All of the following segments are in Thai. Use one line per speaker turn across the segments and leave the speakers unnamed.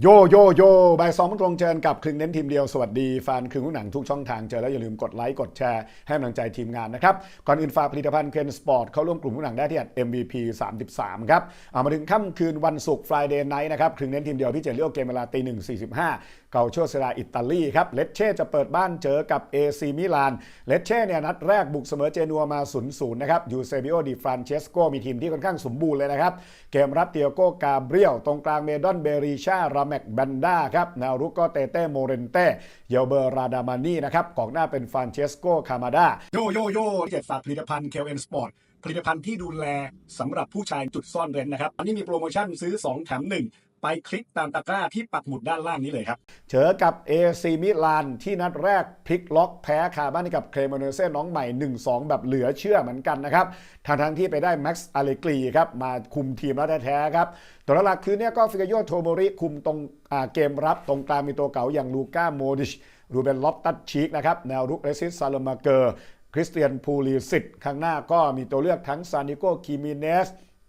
โยโยโยบ่ายสองตรงเจอกับครึ่งเน้นทีมเดียว สวัสดีแฟนครึ่งหนังทุกช่องทางเจอแล้วอย่าลืมกดไลค์กดแชร์ให้กำลังใจทีมงานนะครับ ก่อนอื่นฝากผลิตภัณฑ์เคนสปอร์ตเข้าร่วมกลุ่มผู้หนังได้ที่ MVP 33 ครับเอามาถึงค่ำคืนวันศุกร์ Friday Night นะครับครึ่งเน้นทีมเดียวพี่เจเลือกเกมเวลาตีหนึ่งสี่สิบห้าเกาโชเซราอิตาลีครับเลตเช่จะเปิดบ้านเจอกับ AC มิลานเลตเช่เนี่ยนัดแรกบุกเสมอเจนัวมา0-0นย์นะครับยูเซบิโอดิฟรานเชสโกมีทีมที่ค่อนข้างสมบูรณ์เลยนะครับเกมรับเตียโกกาเบรียลตรงกลางเมดอนเบริชาราแมกแบนด้าครับแนวรุกก็เตเต้โมเรนเต้เยลเบอร์ราดามานีนะครับกองหน้าเป็นฟานเชสโกคามาดาโยโยโยเจ็ดฝากผลิตภัณฑ์เคลเอ็นสปอร์ตผลิตภัณฑ์ที่ดูแลสำหรับผู้ชายจุดซ่อนเร้นนะครับ อันนี้มีโปรโมชั่นซื้อ 2 แถม 1 ไปคลิกตามตะกร้าที่ปักหมุดด้านล่างนี้เลยครับ เจอกับ AC มิลานที่นัดแรกพลิกล็อกแพ้คาบ้านกับเครมเนเซ่น้องใหม่ 1-2 แบบเหลือเชื่อเหมือนกันนะครับทางทั้งที่ไปได้แม็กซ์อาเลกรีครับมาคุมทีมแล้วแท้ๆครับตัวหลักคือเนี่ยก็ฟิกาโยโทโมริคุมตรงเกมรับตรงกลางมีตัวเก่าอย่างลูก้าโมดิชรูเบนล็อตตัดชีกนะครับแนวรุกเรซิสซาลมาเกอร์ คริสเตียนพูลีสิตข้างหน้าก็มีตัวเลือกทั้งซานิโกคิมิเนส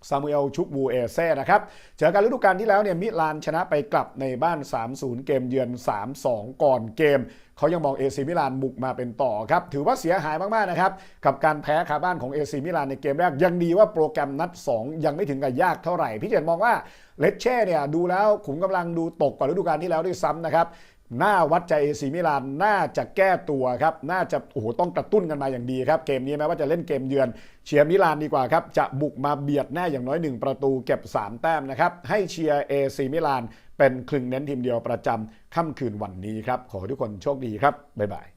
ซามูเอลชุกบูเอเซ่นะครับ เจอกันฤดูกาลที่แล้วเนี่ยมิลานชนะไปกลับในบ้าน 3-0 เกมเยือน 3-2 ก่อนเกม เขายังมองเอซีมิลานบุกมาเป็นต่อครับ ถือว่าเสียหายมากๆนะครับ กับการแพ้คาบ้านของเอซีมิลานในเกมแรก ยังดีว่าโปรแกรมนัด 2 ยังไม่ถึงกับยากเท่าไหร่ พี่เจนมองว่าเลเช่เนี่ยดูแล้วขุมกำลังดูตกกว่าฤดูกาลที่แล้วด้วยซ้ำนะครับ หน้าวัดใจเอซีมิลานน่าจะแก้ตัวครับน่าจะโอ้โหต้องกระตุ้นกันมาอย่างดีครับ เกมนี้แม้ว่าจะเล่นเกมเยือน เชียร์มิลานดีกว่าครับ จะบุกมาเบียดแน่อย่างน้อย 1 ประตูเก็บ 3 แต้มนะครับ ให้เชียร์เอซีมิลานเป็นคลึงเน้นทีมเดียวประจำค่ำคืนวันนี้ครับ ขอให้ทุกคนโชคดีครับ บ๊ายบาย